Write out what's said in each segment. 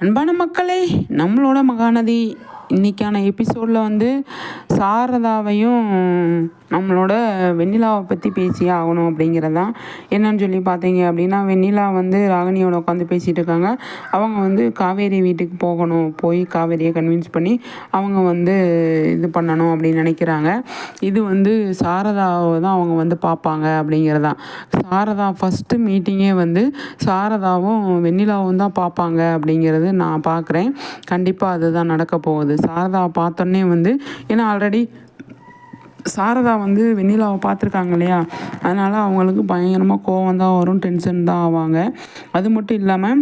அன்பான மக்களே நம்மளோட மகாநதி இன்றைக்கான எபிசோடில் வந்து சாரதாவையும் நம்மளோட வெண்ணிலாவை பற்றி பேசியே ஆகணும் அப்படிங்கிறது. தான் என்னன்னு சொல்லி பார்த்தீங்க அப்படின்னா வெண்ணிலா வந்து ராகினியோட உட்காந்து பேசிகிட்டு இருக்காங்க. அவங்க வந்து காவேரி வீட்டுக்கு போகணும். போய் காவேரியை கன்வின்ஸ் பண்ணி அவங்க வந்து இது பண்ணணும் அப்படின்னு நினைக்கிறாங்க. இது வந்து சாரதாவை தான் அவங்க வந்து பார்ப்பாங்க அப்படிங்கிறது. தான் சாரதா ஃபஸ்ட்டு மீட்டிங்கே வந்து சாரதாவும் வெண்ணிலாவும் தான் பார்ப்பாங்க அப்படிங்கிறது நான் பார்க்குறேன். கண்டிப்பாக அதுதான் நடக்க போகுது. சாரதாவை பார்த்தோன்னே வந்து ஏன்னா ஆல்ரெடி சாரதா வந்து வெண்ணிலாவை பார்த்துருக்காங்க இல்லையா? அதனால் அவங்களுக்கு பயங்கரமாக கோவம் தான் வரும் டென்ஷன் தான் ஆவாங்க. அது மட்டும் இல்லாமல்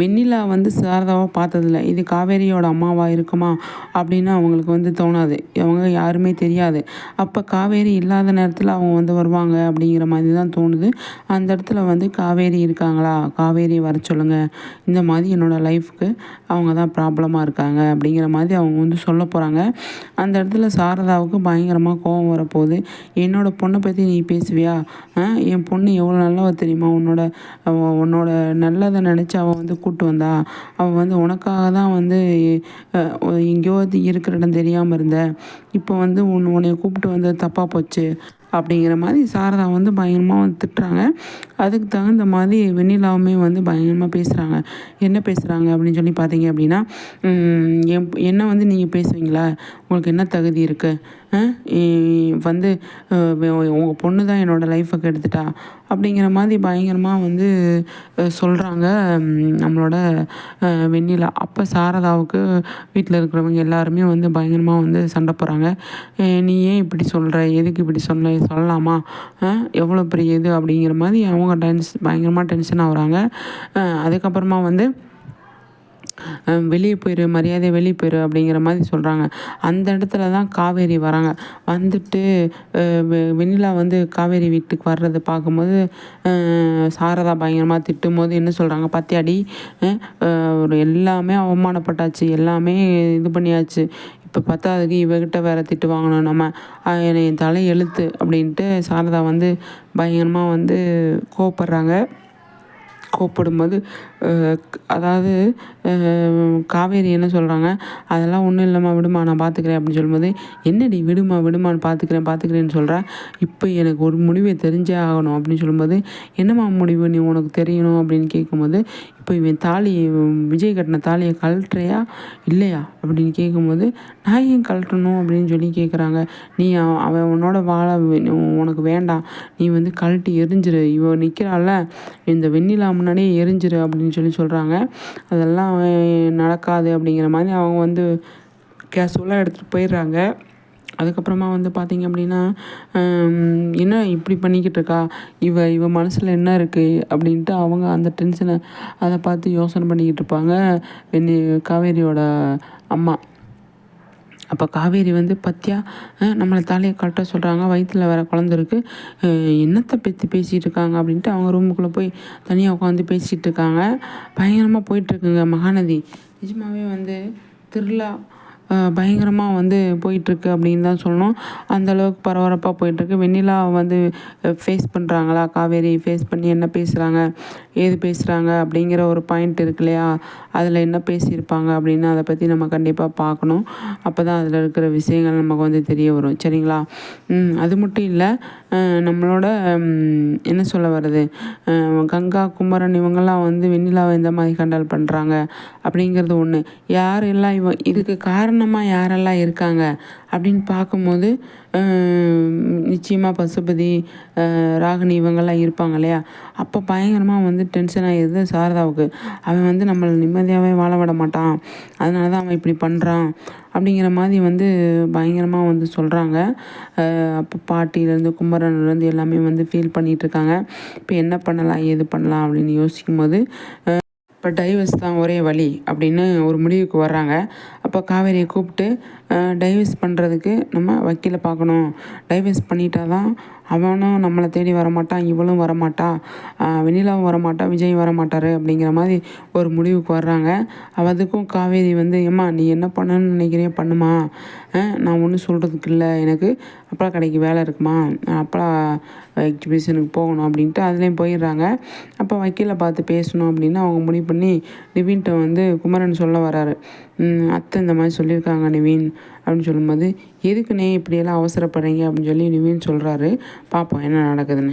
வெண்ணிலா வந்து சாரதாவை பார்த்ததில்ல. இது காவேரியோட அம்மாவா இருக்குமா? அப்படின்னு அவங்களுக்கு வந்து தோணாது. அவங்க யாருமே தெரியாது. அப்போ காவேரி இல்லாத நேரத்தில் அவங்க வந்து வருவாங்க அப்படிங்கிற மாதிரி தான் தோணுது. அந்த இடத்துல வந்து காவேரி இருக்காங்களா? காவேரி வர சொல்லுங்கள் இந்த மாதிரி என்னோடய லைஃப்க்கு அவங்க தான் ப்ராப்ளமாக இருக்காங்க அப்படிங்கிற மாதிரி அவங்க வந்து சொல்ல போகிறாங்க அந்த இடத்துல சாரதாவுக்கு பயங்கரமாக கோபம் வரப்போகுது. என்னோடய பொண்ணை பற்றி நீ பேசுவியா? என் பொண்ணு எவ்வளோ நல்லவ தெரியுமா? உன்னோட உன்னோட நல்லதை நினச்சி அவள் வந்து கூப்பிட்டு வந்தா அவள் வந்து உனக்காக தான் வந்து எங்கேயோ இருக்கிற இடம் தெரியாமல் இருந்த. இப்போ வந்து உன் உன்னை கூப்பிட்டு வந்து தப்பாக போச்சு அப்படிங்கிற மாதிரி சாரதா வந்து பயங்கரமாக வந்து திட்டுறாங்க. அதுக்கு தகுந்த மாதிரி வெண்ணிலாவுமே வந்து பயங்கரமாக பேசுகிறாங்க என்ன பேசுகிறாங்க அப்படின்னு சொல்லி பார்த்தீங்க அப்படின்னா என் என்ன வந்து நீங்கள் பேசுவீங்களா? உங்களுக்கு என்ன தகுதி இருக்குது வந்து உங்கள் பொண்ணு தான் என்னோடய லைஃப்பை கெடுத்துட்டா? அப்படிங்கிற மாதிரி பயங்கரமாக வந்து சொல்கிறாங்க நம்மளோட வெண்ணிலா. அப்போ சாரதாவுக்கு வீட்டில் இருக்கிறவங்க எல்லாருமே வந்து பயங்கரமாக வந்து சண்டை போகிறாங்க நீ ஏன் இப்படி சொல்கிற எதுக்கு இப்படி சொல்ல சொல்லலாமா? எவ்வளோ பெரிய இது? அப்படிங்கிற மாதிரி அவங்க டென்ஸ் பயங்கரமாக டென்ஷன் ஆகுறாங்க. அதுக்கப்புறமா வந்து வெளியே போயிரு மரியாதை வெளியே போயிரு அப்படிங்கிற மாதிரி சொல்கிறாங்க அந்த இடத்துல தான் காவேரி வராங்க. வந்துட்டு வெண்ணிலா வந்து காவேரி வீட்டுக்கு வர்றது பார்க்கும்போது சாரதா பயங்கரமாக திட்டும் போது என்ன சொல்கிறாங்க பத்தியாடி ஒரு எல்லாமே அவமானப்பட்டாச்சு எல்லாமே இது பண்ணியாச்சு. இப்போ பார்த்தா அதுக்கு இவகிட்ட வேறு திட்டு வாங்கணும் நம்ம. என் தலை எழுத்து அப்படின்ட்டு சாரதா வந்து பயங்கரமாக வந்து கோவப்படுறாங்க. கோப்படும்போது அதாவது காவேரி என்ன சொல்கிறாங்க அதெல்லாம் ஒன்றும் இல்லைம்மா விடுமா நான் பார்த்துக்கிறேன் அப்படின்னு சொல்லும்போது என்னடி விடுமா விடுமான்னு பார்த்துக்கிறேன் பார்த்துக்கிறேன்னு சொல்கிறேன் இப்போ எனக்கு ஒரு முடிவை தெரிஞ்சே ஆகணும் அப்படின்னு சொல்லும்போது என்னம்மா முடிவு? நீ உனக்கு தெரியணும் அப்படின்னு கேட்கும்போது இப்போ இவன் தாலி விஜய் கட்டின தாலியை கழட்டுறியா? இல்லையா? அப்படின்னு கேட்கும்போது நான் ஏன் கழட்டணும் அப்படின்னு சொல்லி கேட்குறாங்க நீ அவன் உன்னோட வாழ உனக்கு வேண்டாம். நீ வந்து கழட்டி எரிஞ்சிரு. இவ நிற்கிறாள் இந்த வெண்ணிலா முன்னாடியே எரிஞ்சிரு அப்படின்னு சொல்லி சொல்கிறாங்க அதெல்லாம் நடக்காது அப்படிங்கிற மாதிரி அவங்க வந்து கேஷுவலாக எடுத்துகிட்டு போயிடுறாங்க. அதுக்கப்புறமா வந்து பார்த்திங்க அப்படின்னா என்ன இப்படி பண்ணிக்கிட்டு இருக்கா? இவ இவ மனசில் என்ன இருக்குது அப்படின்ட்டு அவங்க அந்த டென்ஷனை அதை பார்த்து யோசனை பண்ணிக்கிட்டு இருப்பாங்க. வெண்ணி காவேரியோட அம்மா. அப்போ காவேரி வந்து பத்தியா நம்மளை தாலியை கரெக்டாக சொல்கிறாங்க வயிற்றில் வேறு குழந்த இருக்குது என்னத்தை பற்றி பேசிகிட்டு இருக்காங்க? அப்படின்ட்டு அவங்க ரூமுக்குள்ளே போய் தனியாக உட்காந்து பேசிகிட்டு இருக்காங்க. பயங்கரமாக போயிட்டுருக்குங்க மகாநதி. நிஜமாகவே வந்து திருவிழா பயங்கரமாக வந்து போயிட்டுருக்கு அப்படின்னு தான் சொல்லணும். அந்தளவுக்கு பரபரப்பாக போயிட்டுருக்கு. வெண்ணிலா வந்து ஃபேஸ் பண்ணுறாங்களா காவேரி ஃபேஸ் பண்ணி என்ன பேசுகிறாங்க ஏது பேசுகிறாங்க அப்படிங்கிற ஒரு பாயிண்ட் இருக்கு இல்லையா? அதில் என்ன பேசியிருப்பாங்க அப்படின்னு அதை பற்றி நம்ம கண்டிப்பாக பார்க்கணும். அப்போ தான் அதில் இருக்கிற விஷயங்கள் நமக்கு வந்து தெரிய வரும். சரிங்களா? அது மட்டும் இல்லை நம்மளோட என்ன சொல்ல வருது கங்கா குமரன் இவங்கெல்லாம் வந்து வெண்ணிலாவை இந்த மாதிரி கண்டல் பண்ணுறாங்க அப்படிங்கிறது ஒன்று யார் எல்லாம் இவ இதுக்கு காரணம் காரணமாக யாரெல்லாம் இருக்காங்க? அப்படின்னு பார்க்கும்போது நிச்சயமாக பசுபதி ராகினி இவங்கெல்லாம் இருப்பாங்க இல்லையா? அப்போ பயங்கரமாக வந்து டென்ஷன் ஆகிடுது சாரதாவுக்கு. அவன் வந்து நம்மளை நிம்மதியாகவே வாழ விட மாட்டான். அதனால தான் அவன் இப்படி பண்ணுறான் அப்படிங்கிற மாதிரி வந்து பயங்கரமாக வந்து சொல்கிறாங்க அப்போ பாட்டியிலேருந்து குமரன்லேருந்து எல்லாமே வந்து ஃபீல் பண்ணிகிட்ருக்காங்க இப்போ என்ன பண்ணலாம்? ஏது பண்ணலாம்? அப்படின்னு யோசிக்கும் போது இப்போ டைவர்ஸ் தான் ஒரே வழி அப்படின்னு ஒரு முடிவுக்கு வர்றாங்க. அப்போ காவேரியை கூப்பிட்டு டைவர்ஸ் பண்ணுறதுக்கு நம்ம வக்கீலை பார்க்கணும். டைவர்ஸ் பண்ணிட்டால் தான் அவனும் நம்மளை தேடி வரமாட்டான் இவளும் வரமாட்டா வெண்ணிலாவும் வரமாட்டா விஜய் வரமாட்டார் அப்படிங்கிற மாதிரி ஒரு முடிவுக்கு வர்றாங்க. அதுக்கும் காவேரி வந்து ஏம்மா நீ என்ன பண்ணணும்னு நினைக்கிறியோ? பண்ணுமா? நான் ஒன்றும் சொல்கிறதுக்கு இல்லை. எனக்கு அப்பா கடைக்கு வேலை இருக்குமா? அப்பா எக்ஸிபிஷனுக்கு போகணும் அப்படின்ட்டு அதுலேயும் போயிடுறாங்க. அப்போ வக்கீலை பார்த்து பேசணும் அப்படின்னு அவங்க முடிவு பண்ணி நிவின்கிட்ட வந்து குமரன் சொல்ல வராரு. அத்தை இந்த மாதிரி சொல்லியிருக்காங்க நிவின். அப்படின்னு சொல்லும்போது எதுக்குண்ணே இப்படியெல்லாம் அவசரப்படுறீங்க? அப்படின்னு சொல்லி நிவின் சொல்கிறாரு பார்ப்போம் என்ன நடக்குதுன்னு.